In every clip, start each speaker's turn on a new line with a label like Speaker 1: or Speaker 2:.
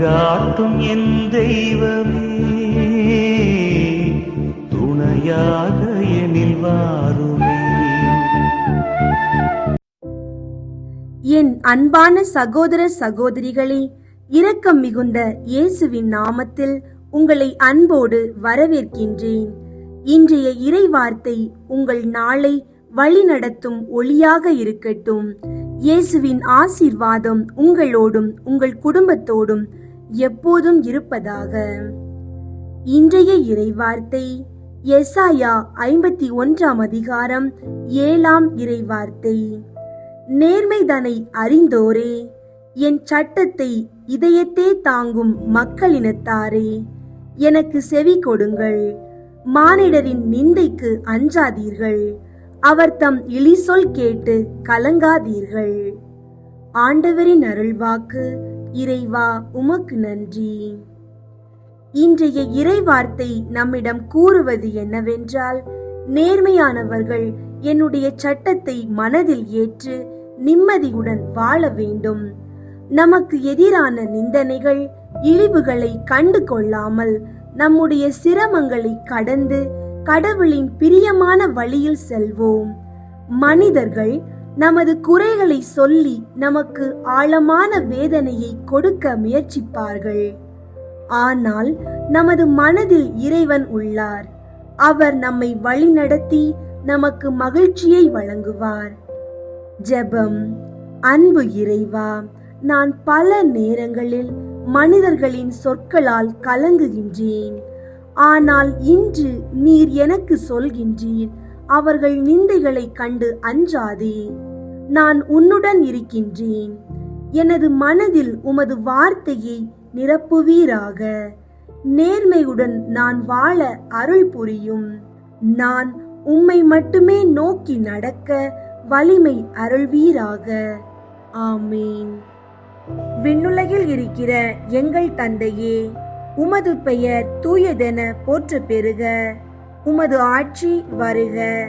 Speaker 1: வழிகாட்டும் என் தெய்வமே துணையாக எனில் வாருமே.
Speaker 2: என் அன்பான சகோதர சகோதரிகளே இரக்கம் மிகுந்த இயேசுவின் நாமத்தில் உங்களை அன்போடு வரவேற்கின்றேன். இன்றைய இறைவார்த்தை உங்கள் நாளை வழிநடத்தும் ஒளியாக இருக்கட்டும். இயேசுவின் ஆசீர்வாதம் உங்களோடும் உங்கள் குடும்பத்தோடும் எப்போதும் இருப்பதாக. இன்றைய இறைவார்த்தை எசாயா ஐம்பத்தி ஒன்றாம் அதிகாரம் ஏழாம் இறைவார்த்தை. நேர்மைதனை அறிந்தோரே என் சட்டத்தை இதயத்தே தாங்கும் மக்களினத்தாரே எனக்கு செவி கொடுங்கள். மானிடரின் நிந்தைக்கு அஞ்சாதீர்கள். அவர் தம் இழிசொல் கேட்டு கலங்காதீர்கள். ஆண்டவரின் அருள்வாக்கு இறைவா உமக்கு நன்றி. இன்றைய இறைவார்த்தை நம்மிடம் கூறுவது என்னவென்றால் நேர்மையானவர்கள் என்னுடைய சட்டத்தை மனதில் ஏற்று நிம்மதியுடன் வாழ வேண்டும். நமக்கு எதிரான நிந்தனைகள் இழிவுகளை கண்டு கொள்ளாமல் நம்முடைய சிரமங்களை கடந்து கடவுளின் பிரியமான வழியில் செல்வோம். மனிதர்கள் நமது குறைகளை சொல்லி நமக்கு ஆழமான வேதனையை கொடுக்க முயற்சிப்பார்கள். ஆனால் நமது மனதில் இறைவன் உள்ளார். அவர் நம்மை வழிநடத்தி நமக்கு மகிழ்ச்சியை வழங்குவார். ஜெபம். அன்பு இறைவா நான் பல நேரங்களில் மனிதர்களின் சொற்களால் கலங்குகின்றேன். ஆனால் இன்று நீர் எனக்கு சொல்கின்றீர். அவர்கள் நிந்தைகளை கண்டு அஞ்சாதே. நான் உன்னுடன் இருக்கின்றேன். எனது மனதில் உமது வார்த்தையை நிரப்புவீராக. நேர்மையுடன் நான் வாழ அருள் புரியும். நான் உம்மை மட்டுமே நோக்கி நடக்க வலிமை அருள்வீராக. ஆமீன். விண்ணுலகில் இருக்கிற எங்கள் தந்தையே உமது பெயர் தூயதென போற்ற பெறுக உமது ஆட்சி வருக.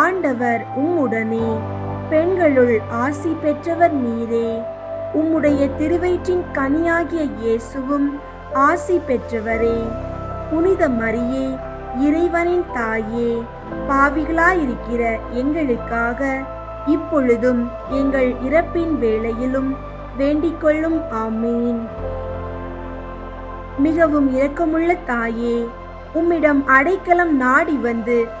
Speaker 2: ஆண்டவர் உம்முடனே. பெண்களுள் ஆசி பெற்றவர் நீரே. உம்முடைய திருவயிற்றின் கனியாகிய இயேசுவும் ஆசி பெற்றவரே. புனித மரியே இறைவனின் தாயே பாவிகளாயிருக்கிற எங்களுக்காக இப்பொழுதும் எங்கள் இறப்பின் வேளையிலும் வேண்டிக்கொள்ளும் ஆமீன். மிகவும் இரக்கமுள்ள தாயே உம்மிடம் அடைக்கலம் நாடி வந்து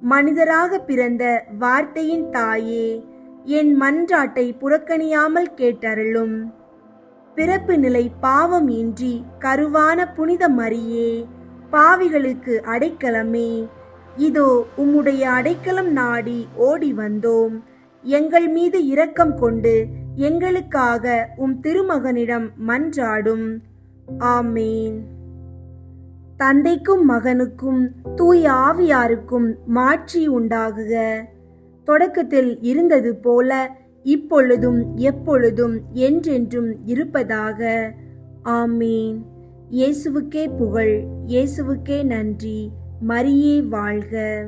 Speaker 2: மனிதராக பிறந்த வார்த்தையின் தாயே என் மன்றாட்டை புறக்கணியாமல் கேட்டருளும். பிறப்பு நிலை பாவம் இன்றி கருவான புனித மரியே பாவிகளுக்கு அடைக்கலமே. இதோ உம்முடைய அடைக்கலம் நாடி ஓடி வந்தோம். எங்கள் மீது இரக்கம் கொண்டு எங்களுக்காக உம் திருமகனிடம் மன்றாடும். ஆமேன். தந்தைக்கும் மகனுக்கும் தூய் ஆவியாருக்கும் மாட்சி உண்டாகுக. தொடக்கத்தில் இருந்தது போல இப்பொழுதும் எப்பொழுதும் என்றென்றும் இருப்பதாக. ஆமீன். இயேசுவுக்கே புகழ் இயேசுவுக்கே நன்றி. மரியே வாழ்க.